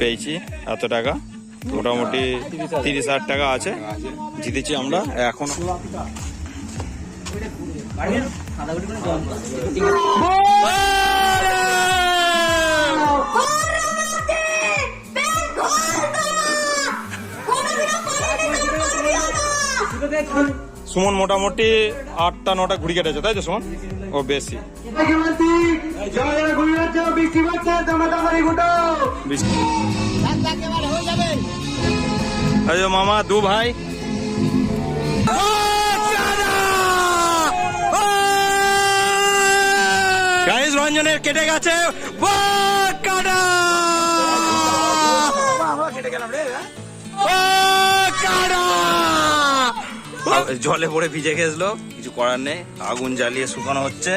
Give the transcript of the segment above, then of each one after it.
পেয়েছি এত টাকা। মোটামুটি তিরিশ হাজার টাকা আছে। জিতেছি আমরা। এখন সুমন মোটামুটি আটটা, নটা ঘুরি কেটেছে, তাই তো সুমন? ও বেশি। জয় বৃষ্টি যে মামা দু ভাই। গাইস রঞ্জনের কেটে গেছে। ও, কাটা! ও, জলে পড়ে ভিজে গেছিল কিছু করার নেই আগুন জ্বালিয়ে শুকানো হচ্ছে।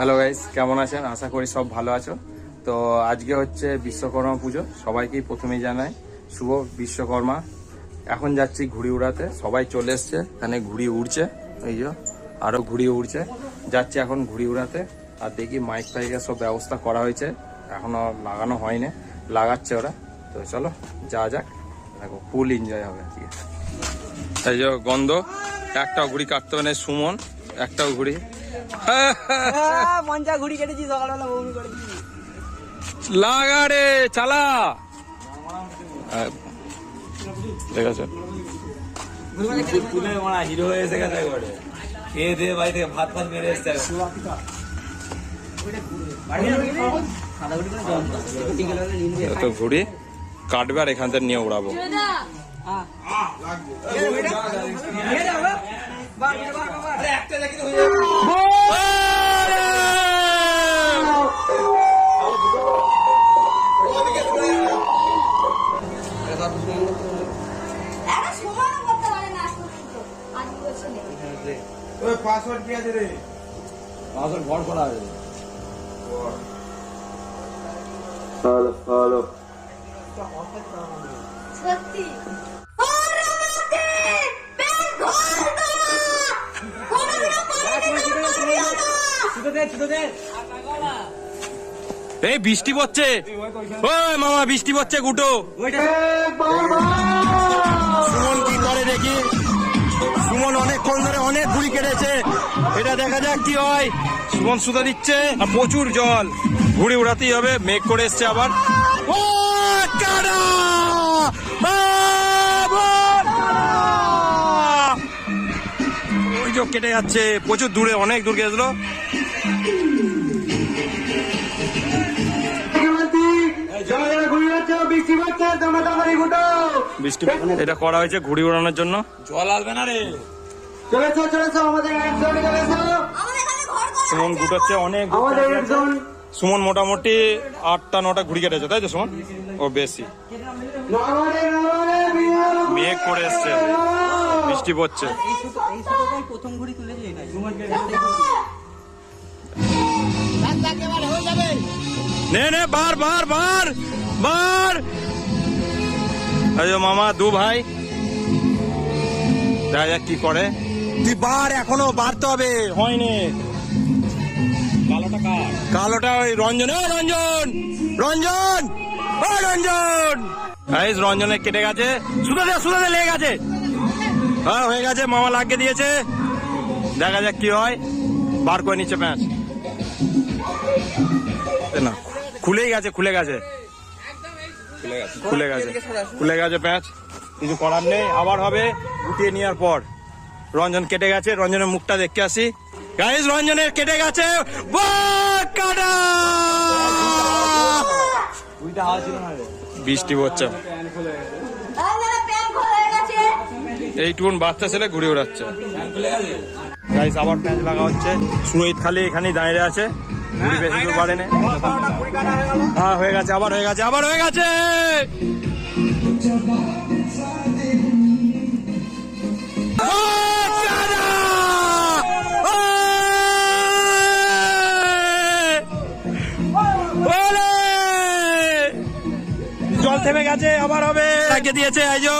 হ্যালো গাইস কেমন আছেন? আশা করি সব ভালো আছো। তো আজকে হচ্ছে বিশ্বকর্মা পুজো। সবাইকেই প্রথমেই জানাই, শুভ বিশ্বকর্মা। এখন যাচ্ছি ঘুড়ি উড়াতে। সবাই চলে এসছে। এখানে ঘুড়ি উড়ছে। এই যে, আরও ঘুড়ি উড়ছে। যাচ্ছে এখন ঘুড়ি উড়াতে। আর দেখি মাইক ফাইকের সব ব্যবস্থা করা হয়েছে। এখনও লাগানো হয়নি। লাগাচ্ছে ওরা। তো চলো যা যাক। দেখো ফুল এনজয় হবে আজকে। এই যে গন্ধ। একটাও ঘুড়ি কাটতে হবে না, সুমন। একটাও ঘুড়ি। পঞ্চা ঘুড়ি কেটেছি সকালবেলা বমি করেছি। লাগা রে চালা। হ্যাঁ, ঠিক আছে। তুলে মারা হিরো হয়ে এসে গেছে একবারে। খেয়ে দিয়ে বাড়ি থেকে ভাত ফাত মেরে এসছে সাদা ঘুড়ি কাটবে আর এখান থেকে নিয়ে উড়াবো। একটা সময়ও করতে পারে না আজ পর্যন্ত আজ বলছে নেই ঘর করা আছে। সত্যি? এই বৃষ্টি পড়ছে। ওই মামা বৃষ্টি পড়ছে গুটো। সুমন কি করে দেখি? সুমন অনেকক্ষণ ধরে অনেক ঘুড়ি কেটেছে। এটা দেখা যাক কি হয়। সুমন সুতা দিচ্ছে আর প্রচুর জল। ঘুড়ি উড়াতেই হবে মেঘ করে এসছে আবার। ও কারা! কেটে যাচ্ছে প্রচুর দূরে অনেক দূর গেছিল। বৃষ্টি এটা করা হয়েছে ঘুড়ি উড়ানোর জন্য। জল আসবে না রে। চলেছো চলেছো আমাদের একজন চলেছো আমাদের এখানে ঘর করা সুমন গুটোচ্ছে অনেক আমাদের একজন। সুমন মোটামুটি আটটা নটা ঘুড়ি কেটেছে তাই তো সুমন? ও বেশি। মেঘ করে এসছে। বৃষ্টি পড়ছে। প্রথম ঘুড়ি তুলেছি নে নে বার বার বার বার। মামা দু ভাই। দেখা যাক কি করে। তুই বার এখনও বাড়তে হবে। হয়নি। কালোটা ওই রঞ্জন। ও রঞ্জন! রঞ্জন! রঞ্জন! গাইস রঞ্জনে কেটে গেছে। সুদাতে সুদাতে লেগে গেছে। হ্যাঁ হয়ে গেছে মামা লাগিয়ে দিয়েছে। দেখা যাক কি হয়। বার করে নিচ্ছে প্যাঁচ। না খুলেই গেছে খুলে গেছে। খুলে গেছে। খুলে গেছে। প্যাঁচ কিছু করার নেই। আবার হবে গুটিয়ে নেওয়ার পর। রঞ্জন কেটে গেছে। রঞ্জনের মুখটা দেখতে আসি। গাইস রঞ্জনের কেটে গেছে। বৃষ্টি পড়ছে। এইটুকুন বাচ্চা ছেলে ঘুরে গেছে? গাইস আবার প্যাঁচ লাগা হচ্ছে। সুরোহিত খালি এখানেই দাঁড়িয়ে আছে। ঘুড়ি বেশি দূর বাড়েনি হ্যাঁ হয়ে গেছে আবার হয়ে গেছে আবার হয়ে গেছে! জল থেমে গেছে আবার হবে। লাগিয়ে দিয়েছে আইজো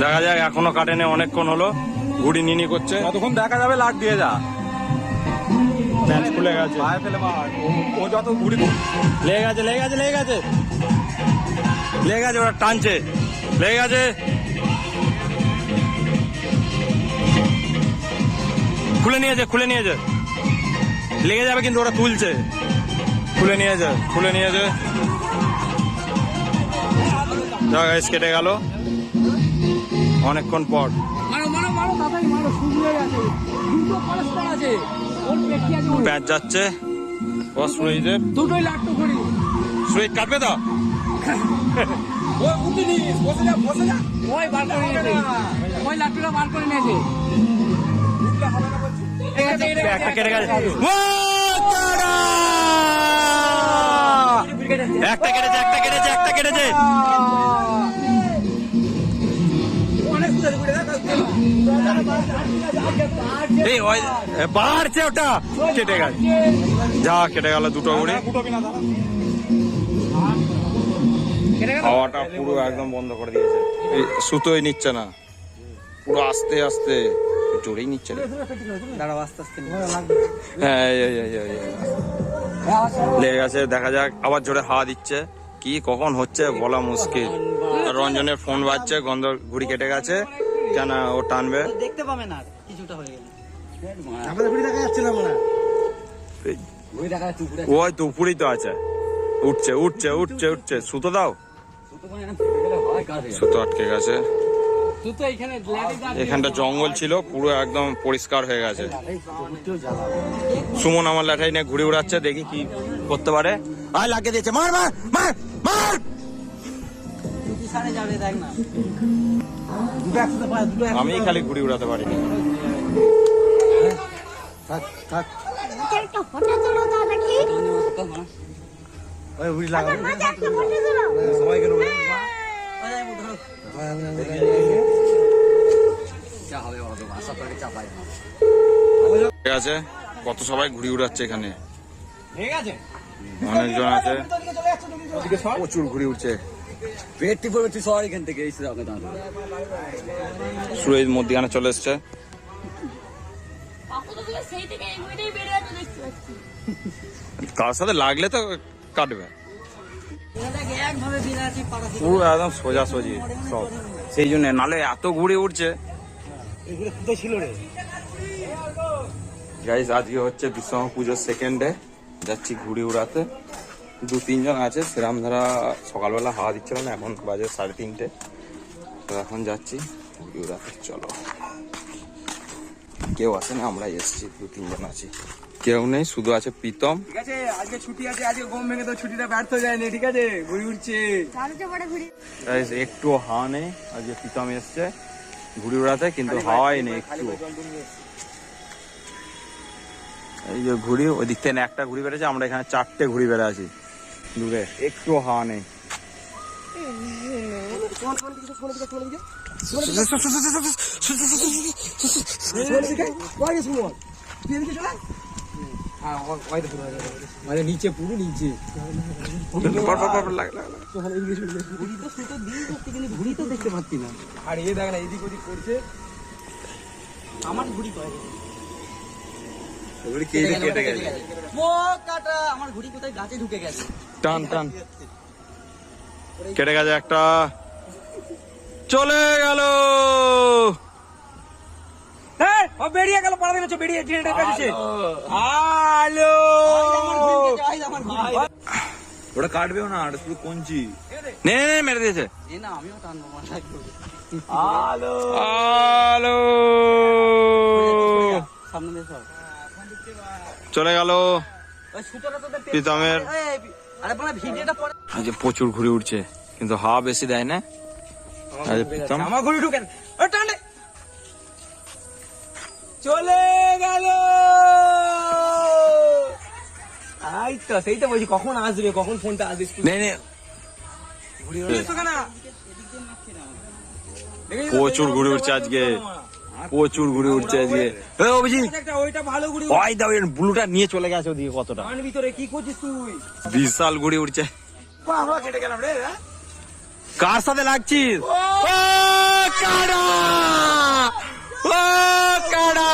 দেখা যাক এখনও কাটেনি অনেকক্ষণ হলো। ঘুড়ি নিনি করছে। যতক্ষণ দেখা যাবে লাগ দিয়ে যা। ম্যাচ খুলে গেছে। ও- যত ঘুড়ি লেগে গেছে লেগে গেছে লেগে গেছে। লেগে গেছে ওরা টানছে। লেগে গেছে। খুলে নিয়েছে খুলে নিয়েছে। লেগে যাবে কিন্তু ওরা তুলছে। খুলে নিয়েছে খুলে নিয়েছে। কেটে গেল। অনেকক্ষণ পর। প্যাচ যাচ্ছে বস সুরজিতের দুটোই লাট্টু করি সুরজিৎ কাটবে তো ওই উঠে বসে যা বসে যা ওই বার করে নিয়েছে ওই লাট্টুটা বার করে নিয়েছে ঠিক আছে, ঠিক আছে, একটা কেটে গেছে একটা কেটেছে একটা কেটেছে একটা কেটেছে এই বাড়ছে ওটা কেটে গেছে যা কেটে গেল দুটো উড়ে হাওয়াটা পুরো একদম বন্ধ করে দিয়েছে। সুতোই নিচ্ছে না। পুরো আস্তে আস্তে। জোরেই নিচ্ছে না দাঁড়াও আস্তে আস্তে হ্যাঁ। লেগে গেছে দেখা যাক। আবার জোরে হাওয়া দিচ্ছে। কি কখন হচ্ছে বলা মুশকিল। রঞ্জনের ফোন বাজছে গন্ধ ঘুড়ি কেটে গেছে। কেন ও টানবে? দেখতে পাবে না কিছুটা হয়ে গেলে। ওই তো উপরেই তো আছে। উঠছে উঠছে উঠছে উঠছে। সুতো দাও। সুতো আটকে গেছে। তুই তো এখানে ল্যাডে দাঁড়িয়ে এখানটা জঙ্গল ছিল পুরো একদম পরিষ্কার হয়ে গেছে। সুমন আমার লাঠাই নিয়ে ঘুরে উড়াচ্ছে দেখি কি করতে পারে। আয় লাগিয়ে দিয়েছে। মার মার মার মার! আমি খালি ঘুড়ি উড়াতে পারি। সবাইকে নেব। ঠিক আছে কত সবাই ঘুড়ি উড়াচ্ছে এখানে? ঠিক আছে। অনেকজন আছে। প্রচুর ঘুড়ি উঠছে পেটটি পড়বে তুই সবাই এখান থেকে এসে যাবে দাঁড়া সুরেজ মধ্যখানে চলে এসছে। কার সাথে লাগলে তো কাটবে। পুরো একদম সোজা সোজি সব। সেই জন্য নালে এত ঘুরে উঠছে। ছিল রে? গাইজ আজকে হচ্ছে বিশ্বকর্মা পুজোর সেকেন্ড ডে যাচ্ছি ঘুড়ি উড়াতে। দু তিনজন আছে সেরাম ধারা সকালবেলা হাওয়া দিচ্ছিল না এখন বাজে সাড়ে তিনটে। তো এখন যাচ্ছি ঘুড়ি উড়াতে চলো। কেউ আছে না আমরা এসছি দু তিনজন আছি। কেউ নেই শুধু আছে প্রীতম। ঠিক আছে আজকে ছুটি আছে আজকে গম ভেঙে তো ছুটিটা ব্যর্থ যায়নি ঠিক আছে? ঘুরি উঠছে। চালুতে পড়ে ঘুরি। গাইজ একটু হাওয়া নেই আজকে প্রীতম এসছে ঘুড়ি উড়াতে কিন্তু হাওয়াই নেই একটু এই যে ঘুড়ি ওই দিক থেকে একটা ঘুড়ি বেড়েছে আমরা এখানে চারটে ঘুড়ি বেড়ে আছি। দূরে, একটু হাওয়া নিচে পুরো নিচে। ঘুড়ি তো দেখতে পাচ্ছি না আর এ দেখ না এদিক ওদিক করছে আমার ঘুড়ি কেটে গেছে কাটা আমার ঘুড়ি কোথায় গাছে ঢুকে গেছে টান টান। কেটে গেছে একটা। চলে গেল। হ্যাঁ বেরিয়ে গেল পাড়া দিলে বেরিয়ে ট্রেনটা কাছে আলো ওটা কাটবেও না ওটা শুধু কঞ্চি। নে নে, নে, মেরে দিয়েছে। না আমিও টানবো আলো আলো সামনে চলে গেল। প্রীতমের এই, আরে বলা ভিডিওটা পরে আজ প্রচুর ঘুরে উঠছে কিন্তু হাওয়া বেশি দেয় না? আমার ঘুড়ি ঢুকেন। চলে গেল। আই তো সেই তো বলছি কখন আসবে কখন ফোনটা আসবে নে? প্রচুর ঘুরে উঠছে আজকে। প্রচুর ঘুরে উঠছে আজকে। অভিজিৎ ওই দাও এর ব্লুটা নিয়ে চলে গেছে ওদিকে কতটা। ভিতরে কি করছিস তুই? বিশাল ঘুরে উঠছে। কেটে গেলাম রে হ্যাঁ? কার সাথে লাগছিস? ও, কাড়া ও কাড়া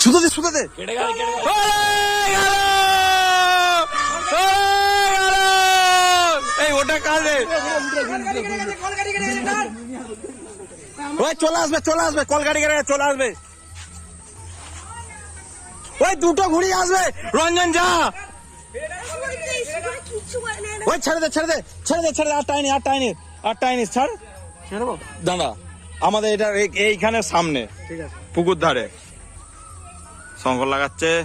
সুতো দে সুতো দে। কেটে গেল কেটে গেল! ওটা কার ওই চলে আসবে চলে আসবে কলকাটি গেলে চলে আসবে। ওই দুটো ঘুড়ি আসবে, রঞ্জন যা। ওই ছেড়ে দে ছেড়ে দে ছেড়ে দে ছেড়ে দে, আর টাইনি আর টাইনি আর টাইনি, ছাড়। দাঁড়া, আমাদের এটা এই- এইখানে সামনে, পুকুর ধারে। শঙ্কর লাগাচ্ছে।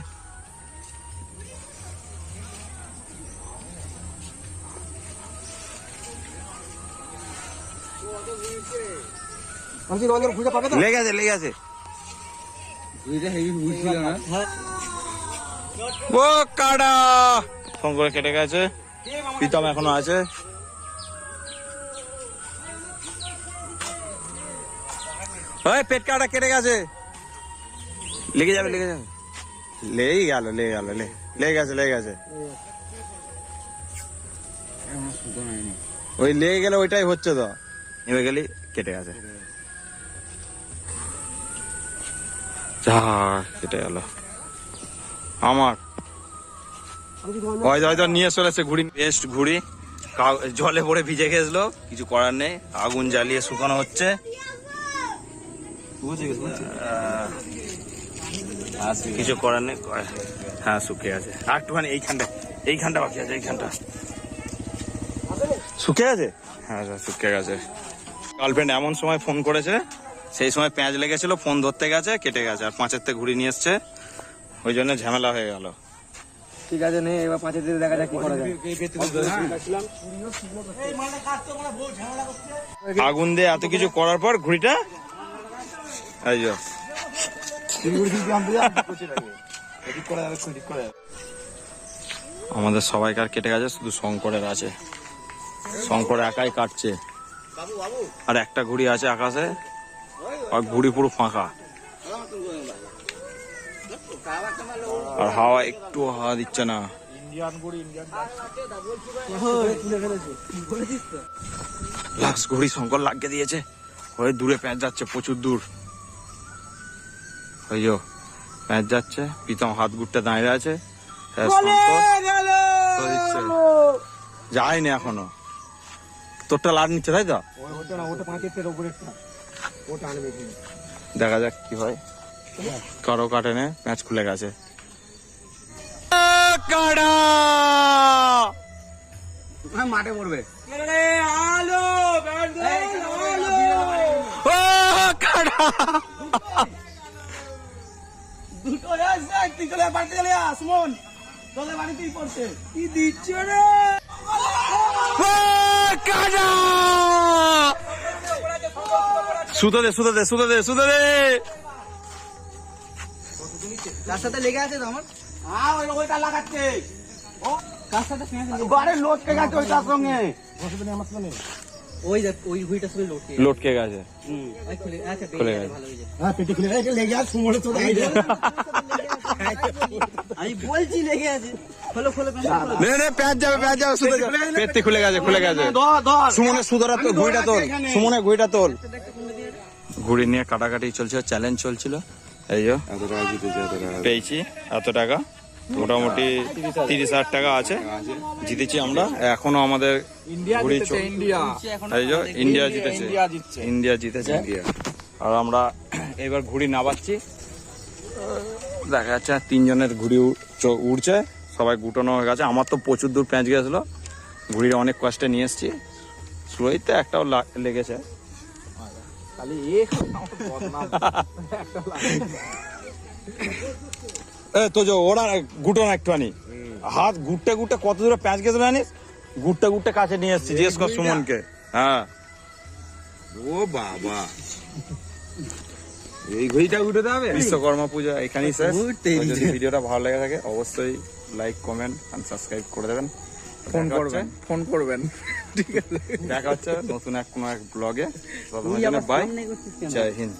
আমি রঞ্জন খুঁজে পাবে তো? লেগে আছে লেগে আছে। ও কাটা শঙ্কর কেটে গেছে। প্রীতম এখনও আছে। ওই পেট কাটা কেটে গেছে। লেগে যাবে লেগে যাবে। লেগে গেল লেগে গেল লে লেগে গেছে লেগে গেছে। ওই লেগে গেলে ওইটাই হচ্ছে তো। নেমে গেলি। কেটে গেছে যা কেটে গেল। আমার। হয়তো নিয়ে চলেছে ঘুড়ি। বেস্ট ঘুড়ি। জলে পড়ে ভিজে গেছিল। কিছু করার নেই। আগুন জ্বালিয়ে শুকানো হচ্ছে। কিছু করার নেই। হ্যাঁ শুকিয়ে আছে। আর একটুখানি এইখানটা এইখানটা বাকি আছে এইখানটা শুকিয়ে গেছে হ্যাঁ শুকিয়ে গেছে। গার্লফ্রেন্ড এমন সময় ফোন করেছে সেই সময় প্যাঁচ লেগেছিল ফোন ধরতে গেছে কেটে গেছে আর পাঁচের থেকে ঘুড়ি নিয়ে এসছে। ওই জন্য ঝামেলা হয়ে গেল। ঠিক আছে নে এবার পাঁচের দিকে দেখা যাক কি করা যায়। আগুন দিয়ে এত কিছু করার পর ঘুড়িটা এই যে। আমাদের সবাইকার কেটে গেছে শুধু শঙ্করের আছে। শঙ্কর একাই কাটছে। আর একটা ঘুড়ি আছে আকাশে। আর ঘুড়ি পুরো ফাঁকা। আর হাওয়া একটু হাওয়া দিচ্ছে না। লাক্স ঘুড়ি শঙ্কর লাগিয়ে দিয়েছে। ওই দূরে প্যাঁচ যাচ্ছে প্রচুর দূর। ওই প্যাঁচ যাচ্ছে। প্রীতম হাত গুটটা দাঁড়িয়ে আছে। হ্যাঁ। যায়নি এখনও। তোরটা লাট নিচ্ছে তাই তো? ওটা না ওটা পাঁচের উপরেরটা ওটা আনবে দেখা যাক কি হয়। কারও কাটেনে ম্যাচ খুলে গেছে। মাঠে পড়বে? আলো ও কাড়া দুটো তুই চলে বাড়িতে চলে আস মন তোদের বাড়িতেই পড়ছে কি দিচ্ছে রে ও কাড়া সুতো দে সুতো দে সুতো দে সুতো দে তার লেগে আছে তো আমার হ্যাঁ ওই ওইটা লাগাচ্ছে। কার সাথে ঘরে লোটকে গেছে ওইটার সঙ্গে। ওই দেখ ওই ঘুড়িটার সাথে লোটকে। লটকে গেছে। ওই খুলে আচ্ছা খুলে গেছে। ভালো হয়ে হ্যাঁ পেটে খুলে গেছে লেগে আছে সুমড়ে তো আমি বলছি লেগে আছে। খোলো খোলো নে নে প্যাঁচ যাবে প্যাঁচ যাবে সুতো পেটটি খুলে গেছে খুলে গেছে। ধর ধর। সুমনের তো ঘুড়িটা তোল ঘুড়িটা তোল ঘুড়ি নিয়ে কাটাকাটি চলছে চ্যালেঞ্জ চলছিল। এই যে পেয়েছি এত টাকা। মোটামুটি তিরিশ হাজার টাকা আছে। জিতেছি আমরা। এখনও আমাদের ঘুড়ি ইন্ডিয়া। ইন্ডিয়া জিতেছে। ইন্ডিয়া জিতেছে। আর আমরা এবার ঘুড়ি নাবাচ্ছি দেখা যাচ্ছে তিনজনের ঘুড়ি উড়ছে সবাই গুটানো হয়ে গেছে। আমার তো প্রচুর দূর প্যাঁচ গেছিল ঘুড়িটা অনেক কষ্টে নিয়ে এসেছি। স্লোইতে একটাও লেগেছে। তো যে ওরা একটুখানি। হাত কত দূরে প্যাঁচ গেছে জানিস? কাছে নিয়ে এসেছি জিজ্ঞেস কর সুমনকে। হ্যাঁ। ও বাবা। এই ঘড়িটা উঠে হবে বিশ্বকর্মা পূজা এখানেই শেষ। যদি ভিডিওটা ভালো লেগে থাকে অবশ্যই লাইক কমেন্ট এন্ড সাবস্ক্রাইব করে দেবেন। ফোন করবেন ফোন করবেন। ঠিক আছে। দেখা হচ্ছে নতুন এক কোনো এক ব্লগে বাই জয় হিন্দ।